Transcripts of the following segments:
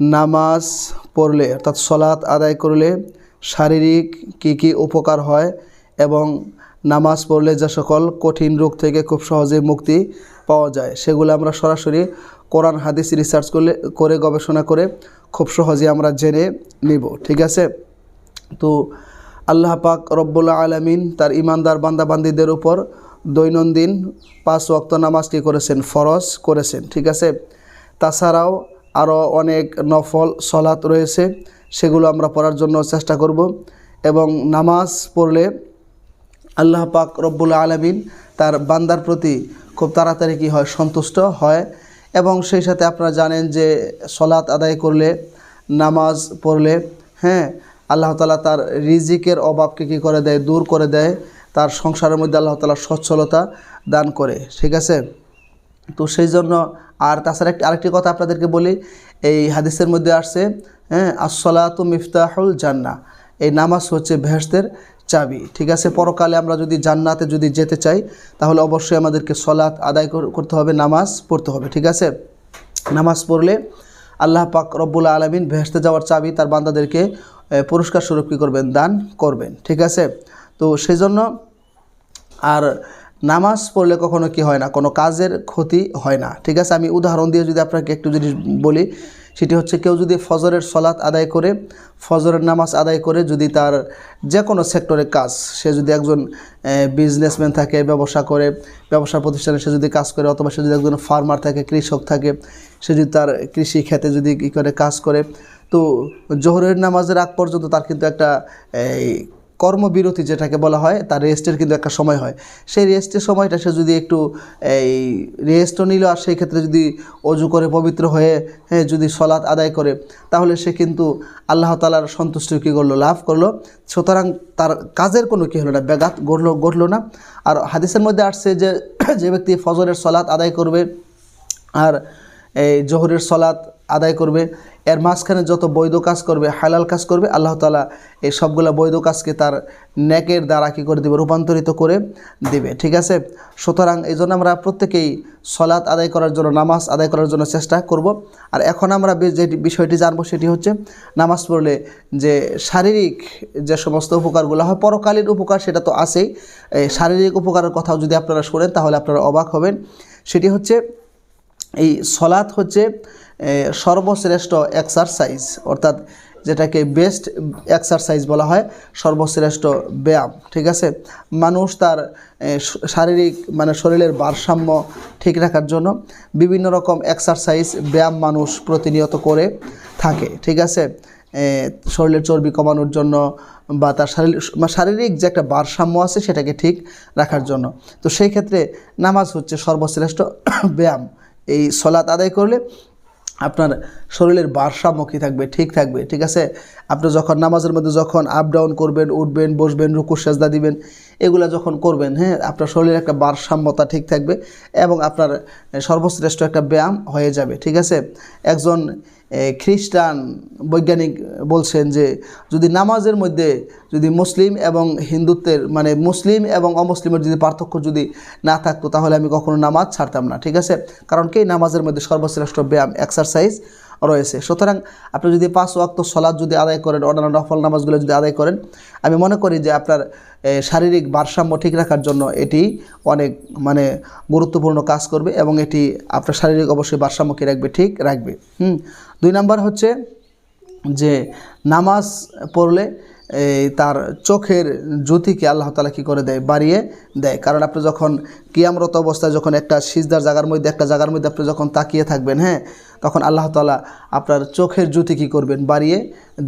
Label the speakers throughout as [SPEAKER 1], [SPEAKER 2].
[SPEAKER 1] নামাজ পড়লে, অর্থাৎ সলাৎ আদায় করলে শারীরিক কি কি উপকার হয় এবং নামাজ পড়লে যে সকল কঠিন রোগ থেকে খুব সহজে মুক্তি পাওয়া যায়, সেগুলো আমরা সরাসরি কোরআন, হাদিস রিসার্চ করলে, করে গবেষণা করে খুব সহজে আমরা জেনে নিব, ঠিক আছে? তো আল্লাহ পাক রব্বুল্লা আলমিন তার ইমানদার বান্দাবান্দিদের উপর দৈনন্দিন পাঁচ ওয়াক্ত নামাজটি করেছেন? ফরজ করেছেন, ঠিক আছে? তাছাড়াও আরও অনেক নফল সলাৎ রয়েছে, সেগুলো আমরা পড়ার জন্য চেষ্টা করব এবং নামাজ পড়লে আল্লাহ পাক রব্বুল আলমিন তার বান্দার প্রতি খুব তাড়াতাড়ি কী হয় সন্তুষ্ট হয় এবং সেই সাথে আপনারা জানেন যে সলাৎ আদায় করলে, নামাজ পড়লে হ্যাঁ আল্লাহ তালা তার রিজিকের অভাবকে কী করে দেয়? দূর করে দেয়, তার সংসারের মধ্যে আল্লাহ তালা সচ্ছলতা দান করে, ঠিক আছে? তো সেই জন্য আর তাছাড়া একটি আরেকটি কথা আপনাদেরকে বলি, এই হাদিসের মধ্যে আসছে হ্যাঁ আসলাত মিফতাহুল জান্না এই নামাজ হচ্ছে ভেহস্তের চাবি, ঠিক আছে? পরকালে আমরা যদি জান্নাতে যদি যেতে চাই, তাহলে অবশ্যই আমাদেরকে সলাৎ আদায় করতে হবে, নামাজ পড়তে হবে, ঠিক আছে? নামাজ পড়লে আল্লাহ পাক রব্বুল আলমিন ভেসতে যাওয়ার চাবি তার বান্দাদেরকে পুরস্কার স্বরূপ কী করবেন, দান করবেন, ঠিক আছে? তো সেই জন্য আর নামাজ পড়লে কখনো কি হয় না? কোনো কাজের ক্ষতি হয় না। ঠিক আছে? আমি উদাহরণ দিয়ে যদি আপনাকে একটু জিনিস বলি, সেটি হচ্ছে কেউ যদি ফজরের সলাৎ আদায় করে, ফজরের নামাজ আদায় করে যদি তার যে কোনো সেক্টরে কাজ, সে যদি একজন বিজনেসম্যান থাকে, ব্যবসা করে, ব্যবসা প্রতিষ্ঠানে সে যদি কাজ করে, অথবা সে যদি একজন ফার্মার থাকে, কৃষক থাকে, সে যদি তার কৃষি ক্ষেতে যদি কী করে কাজ করে, তো জোহরের নামাজের আগ পর্যন্ত তার কিন্তু একটা কর্মবিরতি যেটাকে বলা হয়, তার রেস্টের কিন্তু একটা সময় হয়। সেই রেস্টের সময়টা সে যদি একটু, এই রেস্টও নিল আর সেই ক্ষেত্রে যদি অজু করে পবিত্র হয়ে হ্যাঁ যদি সলাৎ আদায় করে, তাহলে সে কিন্তু আল্লাহ তালার সন্তুষ্টি কী করল? লাভ করল। সুতরাং তার কাজের কোনো কী হলো না, ব্যাঘাত ঘটলো ঘটলো না। আর হাদিসের মধ্যে আসছে যে যে ব্যক্তি ফজরের সলাৎ আদায় করবে, আর এই জোহরের সলাৎ আদায় করবে এর মাঝখানে যত বৈধ কাজ করবে, হালাল কাজ করবে, আল্লাহ তালা এই সবগুলো বৈধ কাজকে তার নেকের দ্বারা কী করে দেবে, রূপান্তরিত করে দেবে, ঠিক আছে? সুতরাং এই জন্য আমরা প্রত্যেকেই সলাৎ আদায় করার জন্য, নামাজ আদায় করার জন্য চেষ্টা করব। আর এখন আমরা যে বিষয়টি জানব সেটি হচ্ছে নামাজ পড়লে যে শারীরিক যে সমস্ত উপকারগুলো হয় পরকালীন উপকার সেটা তো আছেই। শারীরিক উপকারের কথাও যদি আপনারা শোনেন তাহলে আপনারা অবাক হবেন। সেটি হচ্ছে এই সলাৎ হচ্ছে সর্বশ্রেষ্ঠ এক্সারসাইজ অর্থাৎ যেটাকে বেস্ট এক্সারসাইজ বলা হয়, সর্বশ্রেষ্ঠ ব্যায়াম, ঠিক আছে? মানুষ তার শারীরিক মানে শরীরের ভারসাম্য ঠিক রাখার জন্য বিভিন্ন রকম এক্সারসাইজ ব্যায়াম মানুষ প্রতিনিয়ত করে থাকে, ঠিক আছে? শরীরের চর্বি কমানোর জন্য বা তার শারীরিক শারীরিক যে একটা ভারসাম্য আছে সেটাকে ঠিক রাখার জন্য। তো সেই ক্ষেত্রে নামাজ হচ্ছে সর্বশ্রেষ্ঠ ব্যায়াম। এই সলাত আদায় করলে আপনার শরীরের ভারসাম্য কী থাকবে? ঠিক থাকবে, ঠিক আছে? আপনি যখন নামাজের মধ্যে যখন আপ ডাউন করবেন, উঠবেন, বসবেন রুকু সেজদা দিবেন, এগুলো যখন করবেন হ্যাঁ আপনার শরীরের একটা ভারসাম্যতা ঠিক থাকবে এবং আপনার সর্বশ্রেষ্ঠ একটা ব্যায়াম হয়ে যাবে, ঠিক আছে? একজন খ্রিস্টান বৈজ্ঞানিক বলছেন যে যদি নামাজের মধ্যে যদি মুসলিম এবং হিন্দুত্বের মানে মুসলিম এবং অমুসলিমের যদি পার্থক্য যদি না থাকতো, তাহলে আমি কখনো নামাজ ছাড়তাম না, ঠিক আছে? কারণ কি? নামাজের মধ্যে সর্বশ্রেষ্ঠ ব্যায়াম এক্সারসাইজ রয়েছে। সুতরাং আপনি যদি পাঁচ ওয়াক্ত সলাদ যদি আদায় করেন, অন্যান্য নফল নামাজগুলো যদি আদায় করেন, আমি মনে করি যে আপনার শারীরিক ভারসাম্য ঠিক রাখার জন্য এটি অনেক মানে গুরুত্বপূর্ণ কাজ করবে এবং এটি আপনার শারীরিক অবশ্যই ভারসাম্য কি রাখবে, ঠিক রাখবে। হুম, দুই নাম্বার হচ্ছে যে নামাজ পড়লে তার চোখের জ্যোতিকে আল্লাহ তালা কী করে দেয়? বাড়িয়ে দেয়। কারণ আপনি যখন কিয়ামরত অবস্থায় যখন একটা সিজদার জায়গার মধ্যে, একটা জায়গার মধ্যে আপনি যখন তাকিয়ে থাকবেন হ্যাঁ তখন আল্লাহ তালা আপনার চোখের জ্যোতি কী করবেন? বাড়িয়ে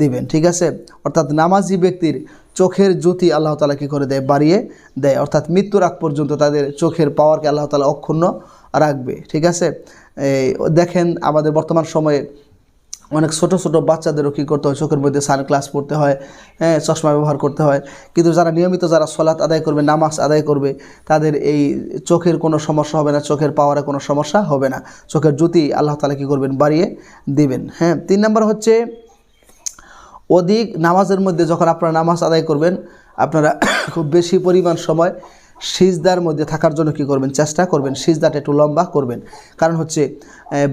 [SPEAKER 1] দিবেন, ঠিক আছে? অর্থাৎ নামাজি ব্যক্তির চোখের জ্যোতি আল্লাহ তালা কী করে দেয়? বাড়িয়ে দেয়। অর্থাৎ মৃত্যুর আগ পর্যন্ত তাদের চোখের পাওয়ারকে আল্লাহ তালা অক্ষুণ্ণ রাখবে, ঠিক আছে? দেখেন আমাদের বর্তমান সময়ে অনেক ছোট ছোট বাচ্চাদেরও কী করতে হয়? চোখের মধ্যে সানগ্লাস পড়তে হয় হ্যাঁ চশমা ব্যবহার করতে হয়। কিন্তু যারা নিয়মিত যারা সলাৎ আদায় করবে, নামাজ আদায় করবে, তাদের এই চোখের কোনো সমস্যা হবে না, চোখের পাওয়ারে কোনো সমস্যা হবে না। চোখের জ্যোতি আল্লাহ তালা কী করবেন? বাড়িয়ে দিবেন হ্যাঁ। তিন নম্বর হচ্ছে অধিক নামাজের মধ্যে যখন আপনারা নামাজ আদায় করবেন, আপনারা খুব বেশি পরিমাণ সময় সিজদার মধ্যে থাকার জন্য কি করবেন? চেষ্টা করবেন সিজদাটা একটু লম্বা করবেন। কারণ হচ্ছে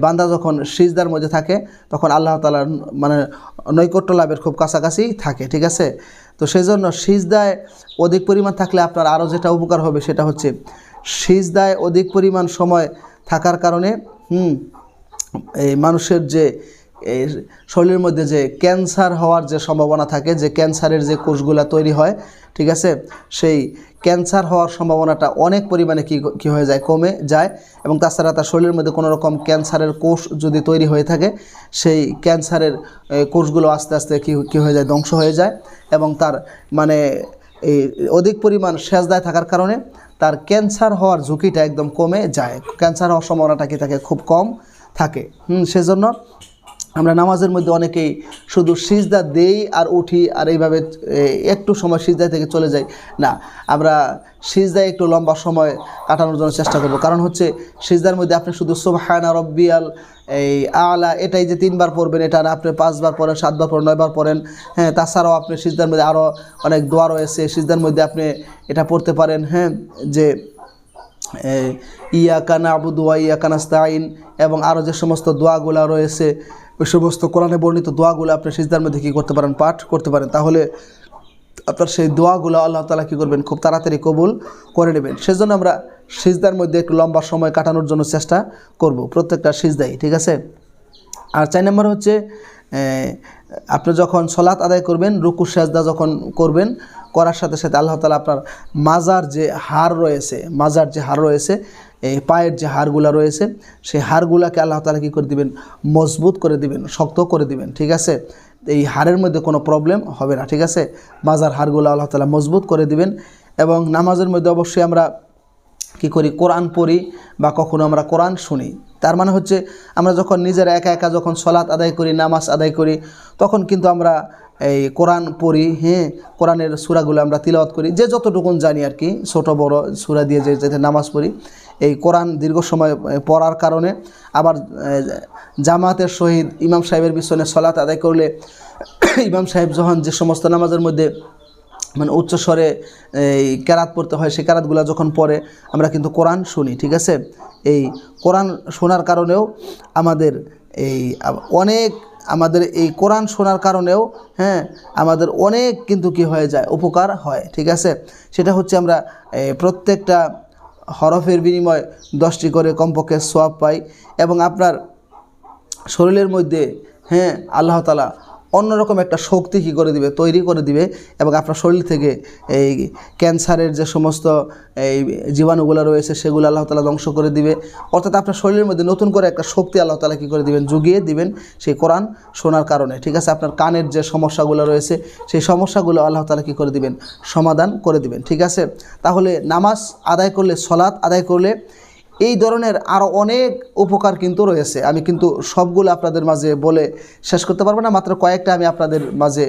[SPEAKER 1] বান্দা যখন সিজদার মধ্যে থাকে, তখন আল্লাহ তালার মানে নৈকট্য লাভের খুব কাছাকাছি থাকে, ঠিক আছে? তো সেই জন্য সিজদায় অধিক পরিমাণ থাকলে আপনার আরও যেটা উপকার হবে সেটা হচ্ছে, সিজদায় অধিক পরিমাণ সময় থাকার কারণে, হুম, এই মানুষের যে এই শরীরের মধ্যে যে ক্যান্সার হওয়ার যে সম্ভাবনা থাকে, যে ক্যান্সারের যে কোষগুলো তৈরি হয়, ঠিক আছে? সেই ক্যান্সার হওয়ার সম্ভাবনাটা অনেক পরিমাণে কি, কী হয়ে যায়? কমে যায় এবং তাছাড়া তার শরীরের মধ্যে কোনো রকম ক্যান্সারের কোষ যদি তৈরি হয়ে থাকে, সেই ক্যান্সারের কোষগুলো আস্তে আস্তে কী কী হয়ে যায়? ধ্বংস হয়ে যায় এবং তার মানে এই অধিক পরিমাণ সেজদায় থাকার কারণে তার ক্যান্সার হওয়ার ঝুঁকিটা একদম কমে যায়। ক্যান্সার হওয়ার সম্ভাবনাটা কি থাকে? খুব কম থাকে। হুম, সেজন্য আমরা নামাজের মধ্যে অনেকেই শুধু সিজদা দেই আর উঠি আর এইভাবে একটু সময় সিজদা থেকে চলে যাই। না, আমরা সিজদায় একটু লম্বা সময় কাটানোর জন্য চেষ্টা করব। কারণ হচ্ছে সিজদার মধ্যে আপনি শুধু সোহায়না রব্বিয়াল, এই আলা এটাই যে তিনবার পড়বেন, এটা না, আপনি পাঁচবার পড়েন, সাতবার পড়েন, নয়বার পড়েন হ্যাঁ তাছাড়াও আপনি সিজদার মধ্যে আরও অনেক দোয়া রয়েছে, সিজদার মধ্যে আপনি এটা পড়তে পারেন হ্যাঁ যে ইয়া কানা আবুদুয়া ইয়া কানাস্তাইন এবং আরও যে সমস্ত দোয়াগুলা রয়েছে ওই সমস্ত কোরআনে বর্ণিত দোয়াগুলো আপনি সিজদার মধ্যে কী করতে পারেন, পাঠ করতে পারেন, তাহলে আপনার সেই দোয়াগুলো আল্লাহ তালা কী করবেন, খুব তাড়াতাড়ি কবুল করে নেবেন। সেজন্য আমরা সিজদার মধ্যে একটু লম্বা সময় কাটানোর জন্য চেষ্টা করব প্রত্যেকটা সিজদাই, ঠিক আছে? আর চার নম্বর হচ্ছে আপনি যখন সলাৎ আদায় করবেন, রুকু, সেজদা যখন করবেন, করার সাথে সাথে আল্লাহ তালা আপনার মাজার যে হার রয়েছে, মাজার যে হার রয়েছে এই পায়ের যে হাড়গুলা রয়েছে, সেই হাড়গুলাকে আল্লাহ তালা কী করে দিবেন? মজবুত করে দিবেন, শক্ত করে দিবেন, ঠিক আছে? এই হাড়ের মধ্যে কোনো প্রবলেম হবে না, ঠিক আছে? মাজার হাড়গুলো আল্লাহ তালা মজবুত করে দিবেন এবং নামাজের মধ্যে অবশ্যই আমরা কি করি? কোরআন পড়ি বা কখনো আমরা কোরআন শুনি। তার মানে হচ্ছে আমরা যখন নিজের একা একা যখন সলাৎ আদায় করি, নামাজ আদায় করি, তখন কিন্তু আমরা এই কোরআন পড়ি হ্যাঁ? কোরআনের সুরাগুলো আমরা তিলাওয়াত করি। যে যতটুকুন জানি আর কি, ছোটো বড় সুরা দিয়ে যে যেতে নামাজ পড়ি। এই কোরআন দীর্ঘ সময় পড়ার কারণে। আবার জামাতের সহিত ইমাম সাহেবের পিছনে সলাত আদায় করলে ইমাম সাহেব যখন যে সমস্ত নামাজের মধ্যে মানে উচ্চস্বরে এই কেরাত পড়তে হয়, সেই কেরাতগুলো যখন পড়ে, আমরা কিন্তু কোরআন শুনি, ঠিক আছে? এই কোরআন শোনার কারণেও আমাদের এই অনেক আমাদের এই কোরআন শোনার কারণেও হ্যাঁ আমাদের অনেক কিন্তু কি হয়ে যায়, উপকার হয়, ঠিক আছে? সেটা হচ্ছে আমরা প্রত্যেকটা হরফের বিনিময় দশটি করে কমপক্ষে সোয়াব পাই এবং আপনার শরীরের মধ্যে হ্যাঁ আল্লাহ তালা অন্যরকম একটা শক্তি কী করে দিবে, তৈরি করে দিবে এবং আপনার শরীর থেকে এই ক্যান্সারের যে সমস্ত এই জীবাণুগুলো রয়েছে সেগুলো আল্লাহ তালা ধ্বংস করে দিবে। অর্থাৎ আপনার শরীরের মধ্যে নতুন করে একটা শক্তি আল্লাহ তালা কী করে দিবেন, জুগিয়ে দিবেন সেই কোরআন শোনার কারণে। ঠিক আছে, আপনার কানের যে সমস্যাগুলো রয়েছে সেই সমস্যাগুলো আল্লাহ তালা কী করে দিবেন, সমাধান করে দিবেন। ঠিক আছে, তাহলে নামাজ আদায় করলে, সলাৎ আদায় করলে এই ধরনের আরও অনেক উপকার কিন্তু রয়েছে। আমি কিন্তু সবগুলো আপনাদের মাঝে বলে শেষ করতে পারব না, মাত্র কয়েকটা আমি আপনাদের মাঝে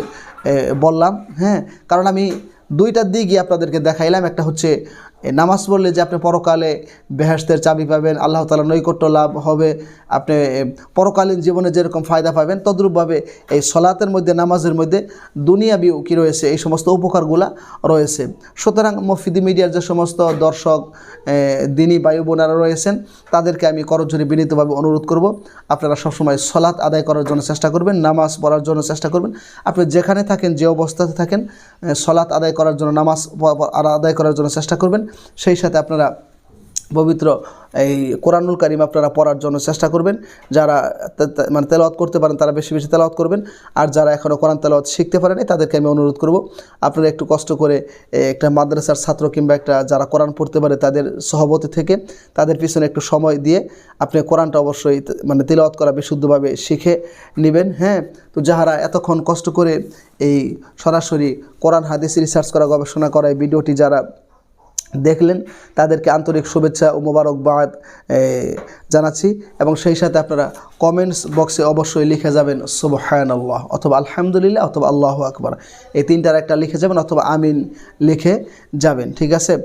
[SPEAKER 1] বললাম হ্যাঁ? কারণ আমি দুইটার দিকই আপনাদেরকে দেখাইলাম। একটা হচ্ছে এ, নামাজ পড়লে যে আপনি পরকালে বেহেস্তের চাবি পাবেন আল্লাহ তালা নৈকট্য লাভ হবে। আপনি পরকালীন জীবনে যেরকম ফায়দা পাবেন তদ্রূপভাবে এই সলাতের মধ্যে নামাজের মধ্যে দুনিয়াবিও কী রয়েছে এই সমস্ত উপকারগুলা রয়েছে। সুতরাং মফিদি মিডিয়ার যে সমস্ত দর্শক দিনী বায়ু বোনারা রয়েছেন তাদেরকে আমি করজোরে বিনীতভাবে অনুরোধ করব আপনারা সবসময় সলাৎ আদায় করার জন্য চেষ্টা করবেন নামাজ পড়ার জন্য চেষ্টা করবেন। আপনি যেখানে থাকেন যে অবস্থাতে থাকেন সলাৎ আদায় করার জন্য নামাজ আদায় করার জন্য চেষ্টা করবেন। সেই সাথে আপনারা পবিত্র এই কোরআনুল কারিম আপনারা পড়ার জন্য চেষ্টা করবেন। যারা মানে তেলাওয়াত করতে পারেন, তারা বেশি বেশি তেলাওয়াত করবেন। আর যারা এখনও কোরআন তেলাওয়াত শিখতে পারেনি, তাদেরকে আমি অনুরোধ করব, আপনারা একটু কষ্ট করে একটা মাদ্রাসার ছাত্র কিংবা একটা যারা কোরআন পড়তে পারে, তাদের সহবতে থেকে তাদের পিছনে একটু সময় দিয়ে আপনি কোরআনটা অবশ্যই মানে তেলাওয়াত করা বিশুদ্ধভাবে শিখে নেবেন। হ্যাঁ তো যাহারা এতক্ষণ কষ্ট করে এই সরাসরি কোরআন হাদিস রিসার্চ করা, গবেষণা করা, এই ভিডিওটি যারা দেখলেন। তাদেরকে আন্তরিক শুভেচ্ছা ও মোবারকবাদ জানাচ্ছি এবং সেই সাথে আপনারা কমেন্টস বক্সে অবশ্যই লিখে যাবেন সুবহান আল্লাহ অথবা আলহামদুলিল্লাহ অথবা আল্লাহ আকবার এই তিনটার একটা লিখে যাবেন অথবা আমিন লিখে যাবেন, ঠিক আছে?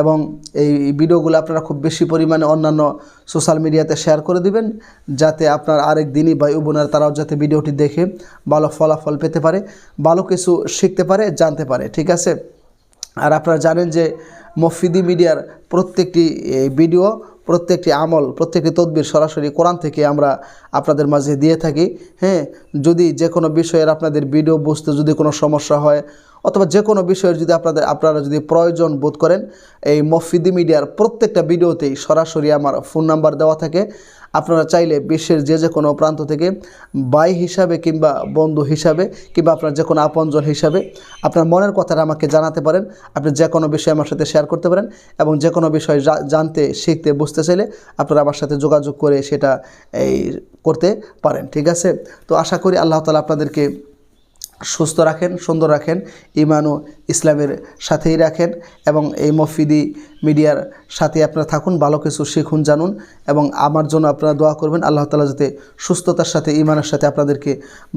[SPEAKER 1] এবং এই ভিডিওগুলো আপনারা খুব বেশি পরিমাণে অন্যান্য সোশ্যাল মিডিয়াতে শেয়ার করে দিবেন, যাতে আপনার আরেক দিনই ও বোনের তারাও যাতে ভিডিওটি দেখে ভালো ফলাফল পেতে পারে, ভালো কিছু শিখতে পারে, জানতে পারে, ঠিক আছে? আর আপনারা জানেন যে মফিদি মিডিয়ার প্রত্যেকটি ভিডিও, প্রত্যেকটি আমল, প্রত্যেকটি তদবির সরাসরি কোরআন থেকে আমরা আপনাদের মাঝে দিয়ে থাকি। হ্যাঁ যদি যে কোনো বিষয়ের আপনাদের ভিডিও বুঝতে যদি কোনো সমস্যা হয়, অথবা যে কোনো বিষয়ের যদি আপনাদের, আপনারা যদি প্রয়োজন বোধ করেন, এই মফিদি মিডিয়ার প্রত্যেকটা ভিডিওতেই সরাসরি আমার ফোন নাম্বার দেওয়া থাকে। আপনারা চাইলে বিশ্বের যে যে কোনো প্রান্ত থেকে বাই হিসাবে কিংবা বন্ধু হিসাবে কিংবা আপনার যে কোনো আপনজন হিসাবে আপনার মনের কথাটা আমাকে জানাতে পারেন। আপনি যে কোনো বিষয় আমার সাথে শেয়ার করতে পারেন এবং যে কোনো বিষয় জানতে, শিখতে, বুঝতে চাইলে আপনারা আমার সাথে যোগাযোগ করে সেটা এই করতে পারেন, ঠিক আছে? তো আশা করি আল্লাহ তালা আপনাদেরকে সুস্থ রাখেন, সুন্দর রাখেন ইমান ও ইসলামের সাথেই রাখেন এবং এই মফিদি মিডিয়ার সাথে আপনারা থাকুন, ভালো কিছু শিখুন, জানুন এবং আমার জন্য আপনারা দোয়া করবেন, আল্লাহ তালা যাতে সুস্থতার সাথে ইমানের সাথে আপনাদেরকে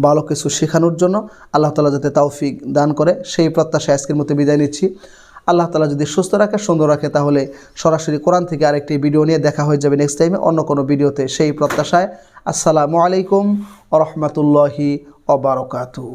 [SPEAKER 1] ভালো কিছু শেখানোর জন্য আল্লাহ তালা যাতে তাওফিক দান করে। সেই প্রত্যাশায় আজকের মতো বিদায় নিচ্ছি। আল্লাহ তালা যদি সুস্থ রাখে, সুন্দর রাখে, তাহলে সরাসরি কোরআন থেকে আরেকটি ভিডিও নিয়ে দেখা হয়ে যাবে নেক্সট টাইমে অন্য কোনো ভিডিওতে সেই প্রত্যাশায়। আসসালামু আলাইকুম রহমতুল্লাহি অবরকাতু